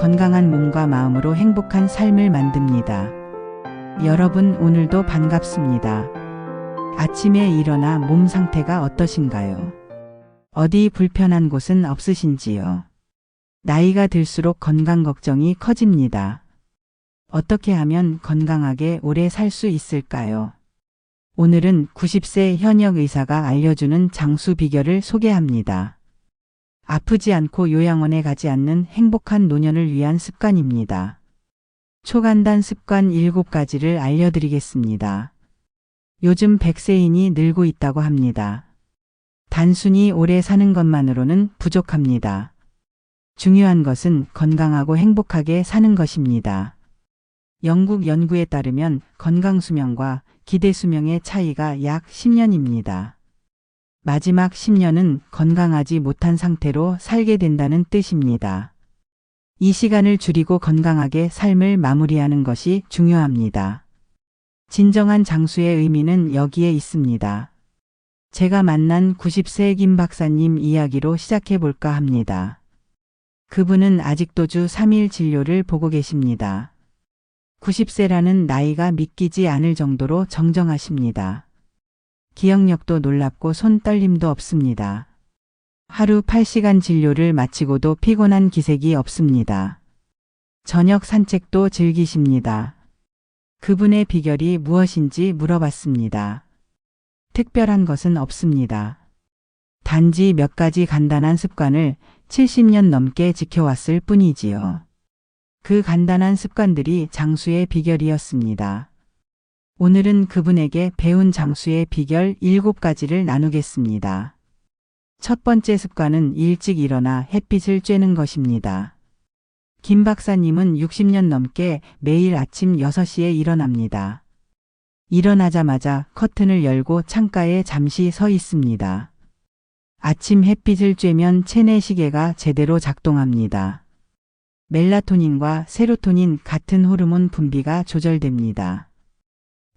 건강한 몸과 마음으로 행복한 삶을 만듭니다. 여러분 오늘도 반갑습니다. 아침에 일어나 몸 상태가 어떠신가요? 어디 불편한 곳은 없으신지요? 나이가 들수록 건강 걱정이 커집니다. 어떻게 하면 건강하게 오래 살 수 있을까요? 오늘은 90세 현역 의사가 알려주는 장수 비결을 소개합니다. 아프지 않고 요양원에 가지 않는 행복한 노년을 위한 습관입니다. 초간단 습관 7가지를 알려드리겠습니다. 요즘 100세인이 늘고 있다고 합니다. 단순히 오래 사는 것만으로는 부족합니다. 중요한 것은 건강하고 행복하게 사는 것입니다. 영국 연구에 따르면 건강 수명과 기대 수명의 차이가 약 10년입니다. 마지막 10년은 건강하지 못한 상태로 살게 된다는 뜻입니다. 이 시간을 줄이고 건강하게 삶을 마무리하는 것이 중요합니다. 진정한 장수의 의미는 여기에 있습니다. 제가 만난 90세 김 박사님 이야기로 시작해 볼까 합니다. 그분은 아직도 주 3일 진료를 보고 계십니다. 90세라는 나이가 믿기지 않을 정도로 정정하십니다. 기억력도 놀랍고 손떨림도 없습니다. 하루 8시간 진료를 마치고도 피곤한 기색이 없습니다. 저녁 산책도 즐기십니다. 그분의 비결이 무엇인지 물어봤습니다. 특별한 것은 없습니다. 단지 몇 가지 간단한 습관을 70년 넘게 지켜왔을 뿐이지요. 그 간단한 습관들이 장수의 비결이었습니다. 오늘은 그분에게 배운 장수의 비결 7가지를 나누겠습니다. 첫 번째 습관은 일찍 일어나 햇빛을 쬐는 것입니다. 김 박사님은 60년 넘게 매일 아침 6시에 일어납니다. 일어나자마자 커튼을 열고 창가에 잠시 서 있습니다. 아침 햇빛을 쬐면 체내 시계가 제대로 작동합니다. 멜라토닌과 세로토닌 같은 호르몬 분비가 조절됩니다.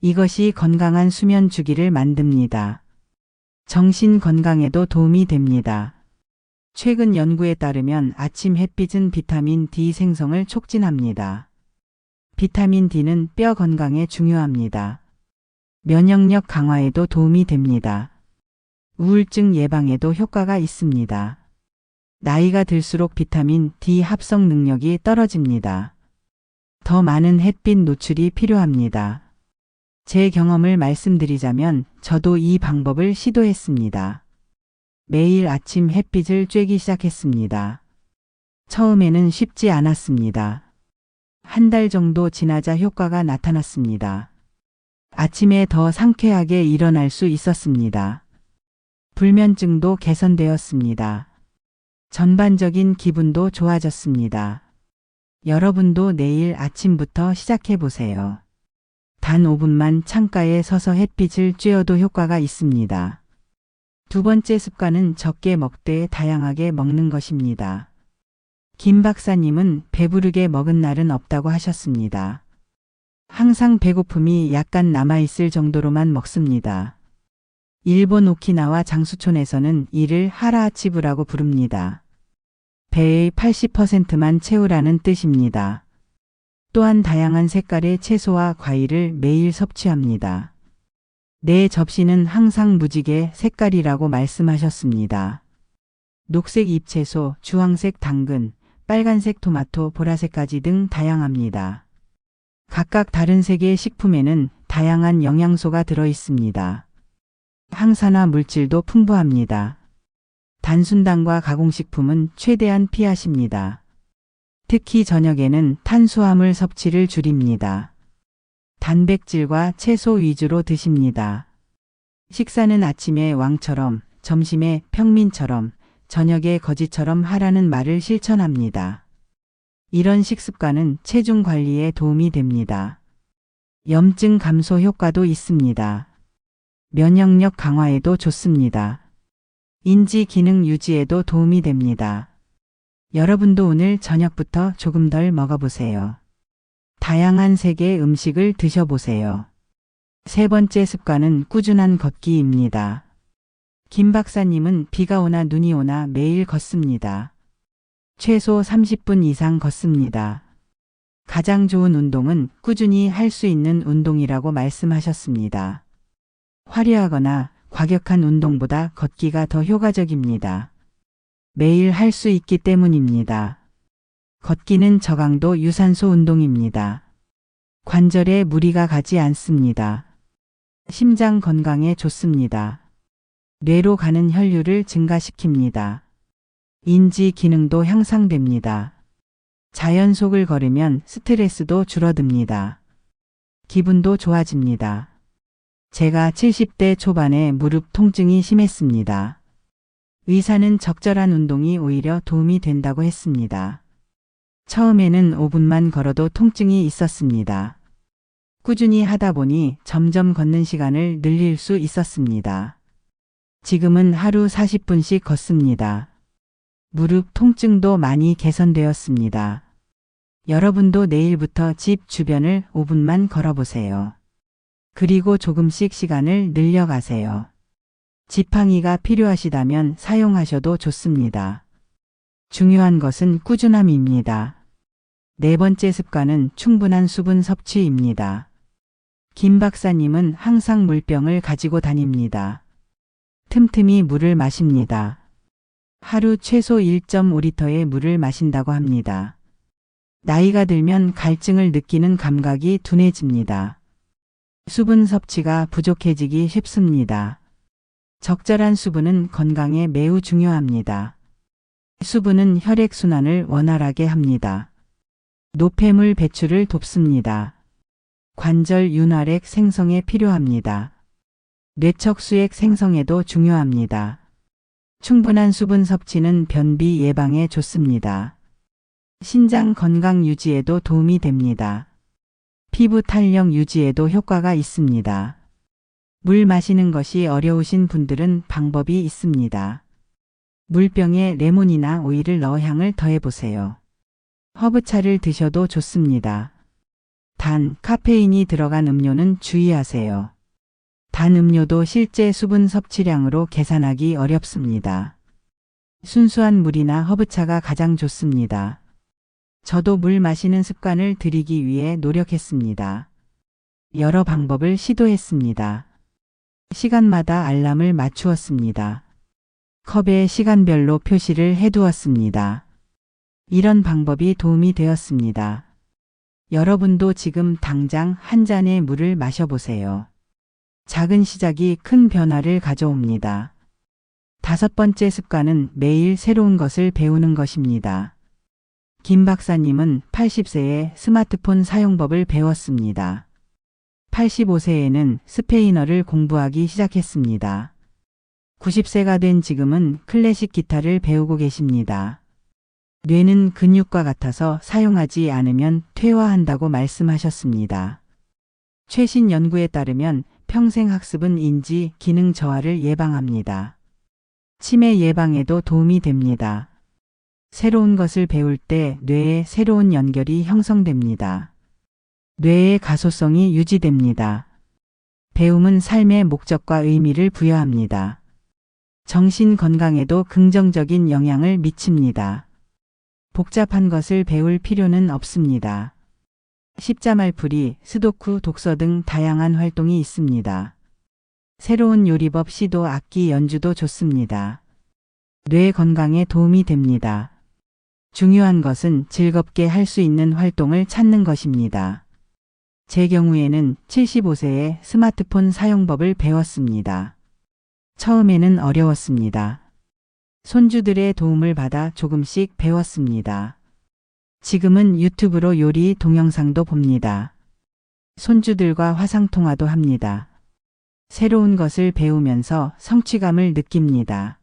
이것이 건강한 수면 주기를 만듭니다. 정신 건강에도 도움이 됩니다. 최근 연구에 따르면 아침 햇빛은 비타민 D 생성을 촉진합니다. 비타민 D는 뼈 건강에 중요합니다. 면역력 강화에도 도움이 됩니다. 우울증 예방에도 효과가 있습니다. 나이가 들수록 비타민 D 합성 능력이 떨어집니다. 더 많은 햇빛 노출이 필요합니다. 제 경험을 말씀드리자면 저도 이 방법을 시도했습니다. 매일 아침 햇빛을 쬐기 시작했습니다. 처음에는 쉽지 않았습니다. 한 달 정도 지나자 효과가 나타났습니다. 아침에 더 상쾌하게 일어날 수 있었습니다. 불면증도 개선되었습니다. 전반적인 기분도 좋아졌습니다. 여러분도 내일 아침부터 시작해 보세요. 단 5분만 창가에 서서 햇빛을 쬐어도 효과가 있습니다. 두 번째 습관은 적게 먹되 다양하게 먹는 것입니다. 김 박사님은 배부르게 먹은 날은 없다고 하셨습니다. 항상 배고픔이 약간 남아있을 정도로만 먹습니다. 일본 오키나와 장수촌에서는 이를 하라아치부라고 부릅니다. 배의 80%만 채우라는 뜻입니다. 또한 다양한 색깔의 채소와 과일을 매일 섭취합니다. 내 접시는 항상 무지개 색깔이라고 말씀하셨습니다. 녹색 잎채소, 주황색 당근, 빨간색 토마토, 보라색까지 등 다양합니다. 각각 다른 색의 식품에는 다양한 영양소가 들어 있습니다. 항산화 물질도 풍부합니다. 단순당과 가공식품은 최대한 피하십니다. 특히 저녁에는 탄수화물 섭취를 줄입니다. 단백질과 채소 위주로 드십니다. 식사는 아침에 왕처럼, 점심에 평민처럼, 저녁에 거지처럼 하라는 말을 실천합니다. 이런 식습관은 체중 관리에 도움이 됩니다. 염증 감소 효과도 있습니다. 면역력 강화에도 좋습니다. 인지 기능 유지에도 도움이 됩니다. 여러분도 오늘 저녁부터 조금 덜 먹어보세요. 다양한 색의 음식을 드셔보세요. 세 번째 습관은 꾸준한 걷기입니다. 김 박사님은 비가 오나 눈이 오나 매일 걷습니다. 최소 30분 이상 걷습니다. 가장 좋은 운동은 꾸준히 할 수 있는 운동이라고 말씀하셨습니다. 화려하거나 과격한 운동보다 걷기가 더 효과적입니다. 매일 할 수 있기 때문입니다. 걷기는 저강도 유산소 운동입니다. 관절에 무리가 가지 않습니다. 심장 건강에 좋습니다. 뇌로 가는 혈류를 증가시킵니다. 인지 기능도 향상됩니다. 자연 속을 걸으면 스트레스도 줄어듭니다. 기분도 좋아집니다. 제가 70대 초반에 무릎 통증이 심했습니다. 의사는 적절한 운동이 오히려 도움이 된다고 했습니다. 처음에는 5분만 걸어도 통증이 있었습니다. 꾸준히 하다 보니 점점 걷는 시간을 늘릴 수 있었습니다. 지금은 하루 40분씩 걷습니다. 무릎 통증도 많이 개선되었습니다. 여러분도 내일부터 집 주변을 5분만 걸어보세요. 그리고 조금씩 시간을 늘려가세요. 지팡이가 필요하시다면 사용하셔도 좋습니다. 중요한 것은 꾸준함입니다. 네 번째 습관은 충분한 수분 섭취입니다. 김 박사님은 항상 물병을 가지고 다닙니다. 틈틈이 물을 마십니다. 하루 최소 1.5리터의 물을 마신다고 합니다. 나이가 들면 갈증을 느끼는 감각이 둔해집니다. 수분 섭취가 부족해지기 쉽습니다. 적절한 수분은 건강에 매우 중요합니다. 수분은 혈액순환을 원활하게 합니다. 노폐물 배출을 돕습니다. 관절 윤활액 생성에 필요합니다. 뇌척수액 생성에도 중요합니다. 충분한 수분 섭취는 변비 예방에 좋습니다. 신장 건강 유지에도 도움이 됩니다. 피부 탄력 유지에도 효과가 있습니다. 물 마시는 것이 어려우신 분들은 방법이 있습니다. 물병에 레몬이나 오일을 넣어 향을 더해보세요. 허브차를 드셔도 좋습니다. 단, 카페인이 들어간 음료는 주의하세요. 단 음료도 실제 수분 섭취량으로 계산하기 어렵습니다. 순수한 물이나 허브차가 가장 좋습니다. 저도 물 마시는 습관을 들이기 위해 노력했습니다. 여러 방법을 시도했습니다. 시간마다 알람을 맞추었습니다. 컵에 시간별로 표시를 해두었습니다. 이런 방법이 도움이 되었습니다. 여러분도 지금 당장 한 잔의 물을 마셔보세요. 작은 시작이 큰 변화를 가져옵니다. 다섯 번째 습관은 매일 새로운 것을 배우는 것입니다. 김 박사님은 80세에 스마트폰 사용법을 배웠습니다. 85세에는 스페인어를 공부하기 시작했습니다. 90세가 된 지금은 클래식 기타를 배우고 계십니다. 뇌는 근육과 같아서 사용하지 않으면 퇴화한다고 말씀하셨습니다. 최신 연구에 따르면 평생 학습은 인지 기능 저하를 예방합니다. 치매 예방에도 도움이 됩니다. 새로운 것을 배울 때 뇌에 새로운 연결이 형성됩니다. 뇌의 가소성이 유지됩니다. 배움은 삶의 목적과 의미를 부여합니다. 정신 건강에도 긍정적인 영향을 미칩니다. 복잡한 것을 배울 필요는 없습니다. 십자말풀이, 스도쿠, 독서 등 다양한 활동이 있습니다. 새로운 요리법 시도 악기 연주도 좋습니다. 뇌 건강에 도움이 됩니다. 중요한 것은 즐겁게 할 수 있는 활동을 찾는 것입니다. 제 경우에는 75세에 스마트폰 사용법을 배웠습니다. 처음에는 어려웠습니다. 손주들의 도움을 받아 조금씩 배웠습니다. 지금은 유튜브로 요리 동영상도 봅니다. 손주들과 화상통화도 합니다. 새로운 것을 배우면서 성취감을 느낍니다.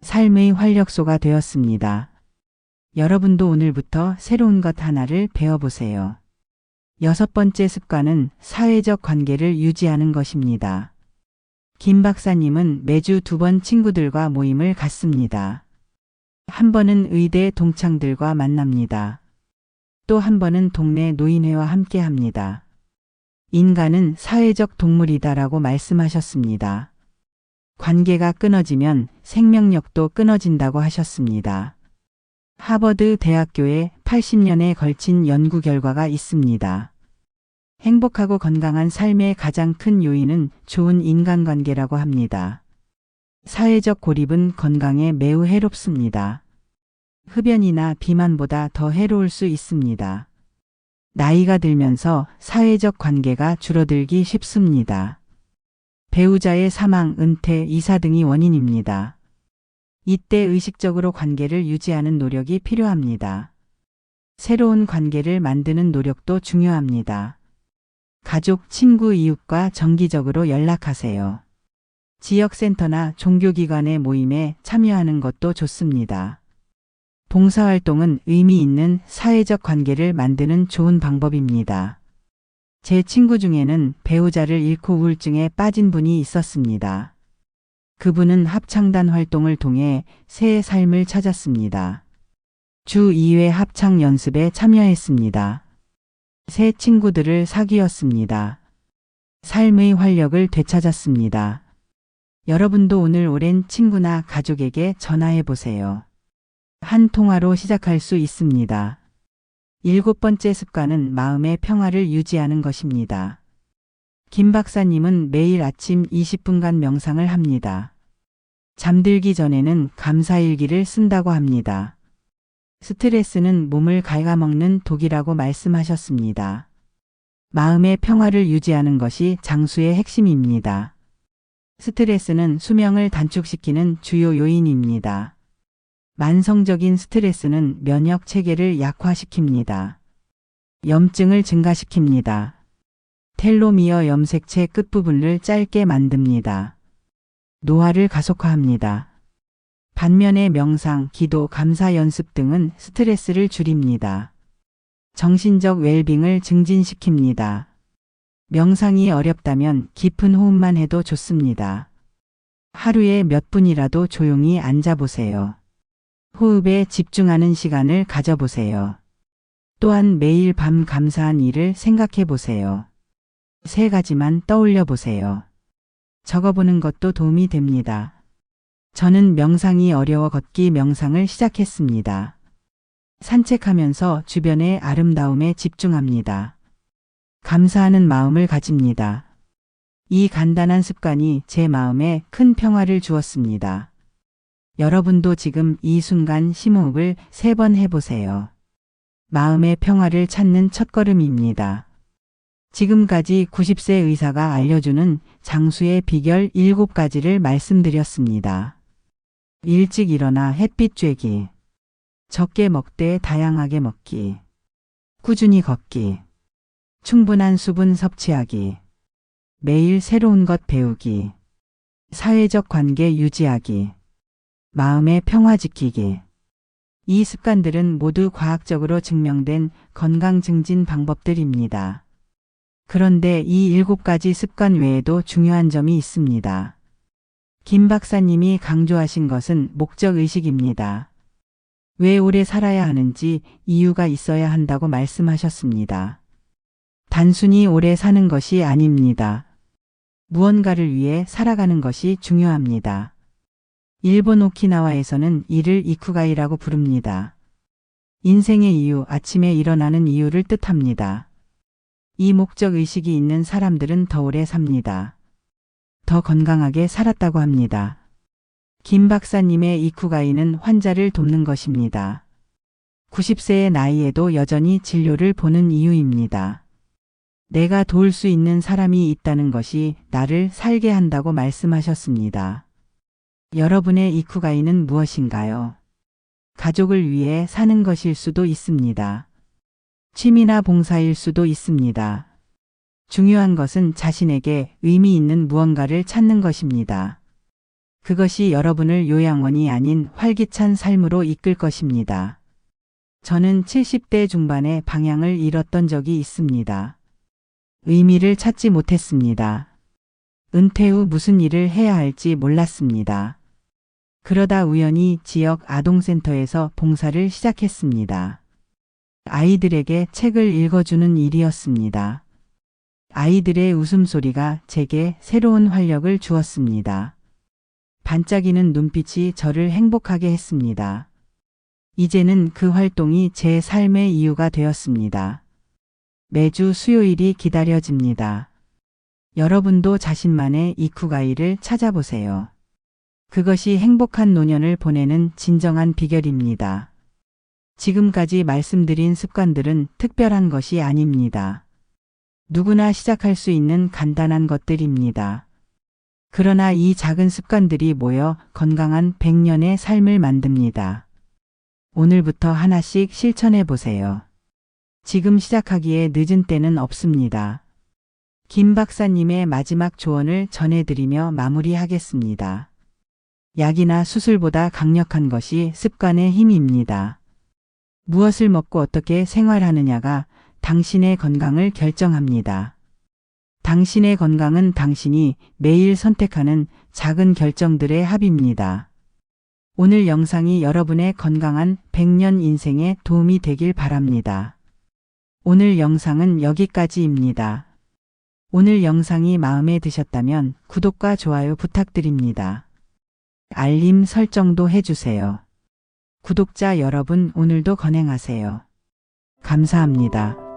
삶의 활력소가 되었습니다. 여러분도 오늘부터 새로운 것 하나를 배워보세요. 여섯 번째 습관은 사회적 관계를 유지하는 것입니다. 김 박사님은 매주 두 번 친구들과 모임을 갖습니다. 한 번은 의대 동창들과 만납니다. 또 한 번은 동네 노인회와 함께 합니다. 인간은 사회적 동물이다라고 말씀하셨습니다. 관계가 끊어지면 생명력도 끊어진다고 하셨습니다. 하버드 대학교의 80년에 걸친 연구 결과가 있습니다. 행복하고 건강한 삶의 가장 큰 요인은 좋은 인간관계라고 합니다. 사회적 고립은 건강에 매우 해롭습니다. 흡연이나 비만보다 더 해로울 수 있습니다. 나이가 들면서 사회적 관계가 줄어들기 쉽습니다. 배우자의 사망, 은퇴, 이사 등이 원인입니다. 이때 의식적으로 관계를 유지하는 노력이 필요합니다. 새로운 관계를 만드는 노력도 중요합니다. 가족, 친구, 이웃과 정기적으로 연락하세요. 지역센터나 종교기관의 모임에 참여하는 것도 좋습니다. 봉사활동은 의미 있는 사회적 관계를 만드는 좋은 방법입니다. 제 친구 중에는 배우자를 잃고 우울증에 빠진 분이 있었습니다. 그분은 합창단 활동을 통해 새 삶을 찾았습니다. 주 2회 합창 연습에 참여했습니다. 새 친구들을 사귀었습니다. 삶의 활력을 되찾았습니다. 여러분도 오늘 오랜 친구나 가족에게 전화해 보세요. 한 통화로 시작할 수 있습니다. 일곱 번째 습관은 마음의 평화를 유지하는 것입니다. 김 박사님은 매일 아침 20분간 명상을 합니다. 잠들기 전에는 감사일기를 쓴다고 합니다. 스트레스는 몸을 갉아먹는 독이라고 말씀하셨습니다. 마음의 평화를 유지하는 것이 장수의 핵심입니다. 스트레스는 수명을 단축시키는 주요 요인입니다. 만성적인 스트레스는 면역 체계를 약화시킵니다. 염증을 증가시킵니다. 텔로미어 염색체 끝부분을 짧게 만듭니다. 노화를 가속화합니다. 반면에 명상, 기도, 감사 연습 등은 스트레스를 줄입니다. 정신적 웰빙을 증진시킵니다. 명상이 어렵다면 깊은 호흡만 해도 좋습니다. 하루에 몇 분이라도 조용히 앉아보세요. 호흡에 집중하는 시간을 가져보세요. 또한 매일 밤 감사한 일을 생각해 보세요. 세 가지만 떠올려 보세요. 적어보는 것도 도움이 됩니다. 저는 명상이 어려워 걷기 명상을 시작했습니다. 산책하면서 주변의 아름다움에 집중합니다. 감사하는 마음을 가집니다. 이 간단한 습관이 제 마음에 큰 평화를 주었습니다. 여러분도 지금 이 순간 심호흡을 세 번 해보세요. 마음의 평화를 찾는 첫걸음입니다. 지금까지 90세 의사가 알려주는 장수의 비결 7가지를 말씀드렸습니다. 일찍 일어나 햇빛 쬐기. 적게 먹되 다양하게 먹기. 꾸준히 걷기. 충분한 수분 섭취하기. 매일 새로운 것 배우기. 사회적 관계 유지하기. 마음의 평화 지키기. 이 습관들은 모두 과학적으로 증명된 건강 증진 방법들입니다. 그런데 이 일곱 가지 습관 외에도 중요한 점이 있습니다. 김 박사님이 강조하신 것은 목적 의식입니다. 왜 오래 살아야 하는지 이유가 있어야 한다고 말씀하셨습니다. 단순히 오래 사는 것이 아닙니다. 무언가를 위해 살아가는 것이 중요합니다. 일본 오키나와에서는 이를 이쿠가이라고 부릅니다. 인생의 이유, 아침에 일어나는 이유를 뜻합니다. 이 목적 의식이 있는 사람들은 더 오래 삽니다. 더 건강하게 살았다고 합니다. 김 박사님의 이쿠가이는 환자를 돕는 것입니다. 90세의 나이에도 여전히 진료를 보는 이유입니다. 내가 도울 수 있는 사람이 있다는 것이 나를 살게 한다고 말씀하셨습니다. 여러분의 이쿠가이는 무엇인가요? 가족을 위해 사는 것일 수도 있습니다. 취미나 봉사일 수도 있습니다. 중요한 것은 자신에게 의미 있는 무언가를 찾는 것입니다. 그것이 여러분을 요양원이 아닌 활기찬 삶으로 이끌 것입니다. 저는 70대 중반에 방향을 잃었던 적이 있습니다. 의미를 찾지 못했습니다. 은퇴 후 무슨 일을 해야 할지 몰랐습니다. 그러다 우연히 지역 아동센터에서 봉사를 시작했습니다. 아이들에게 책을 읽어주는 일이었습니다. 아이들의 웃음소리가 제게 새로운 활력을 주었습니다. 반짝이는 눈빛이 저를 행복하게 했습니다. 이제는 그 활동이 제 삶의 이유가 되었습니다. 매주 수요일이 기다려집니다. 여러분도 자신만의 이쿠가이를 찾아보세요. 그것이 행복한 노년을 보내는 진정한 비결입니다. 지금까지 말씀드린 습관들은 특별한 것이 아닙니다. 누구나 시작할 수 있는 간단한 것들입니다. 그러나 이 작은 습관들이 모여 건강한 100년의 삶을 만듭니다. 오늘부터 하나씩 실천해 보세요. 지금 시작하기에 늦은 때는 없습니다. 김 박사님의 마지막 조언을 전해드리며 마무리하겠습니다. 약이나 수술보다 강력한 것이 습관의 힘입니다. 무엇을 먹고 어떻게 생활하느냐가 당신의 건강을 결정합니다. 당신의 건강은 당신이 매일 선택하는 작은 결정들의 합입니다. 오늘 영상이 여러분의 건강한 100년 인생에 도움이 되길 바랍니다. 오늘 영상은 여기까지입니다. 오늘 영상이 마음에 드셨다면 구독과 좋아요 부탁드립니다. 알림 설정도 해주세요. 구독자 여러분 오늘도 건행하세요. 감사합니다.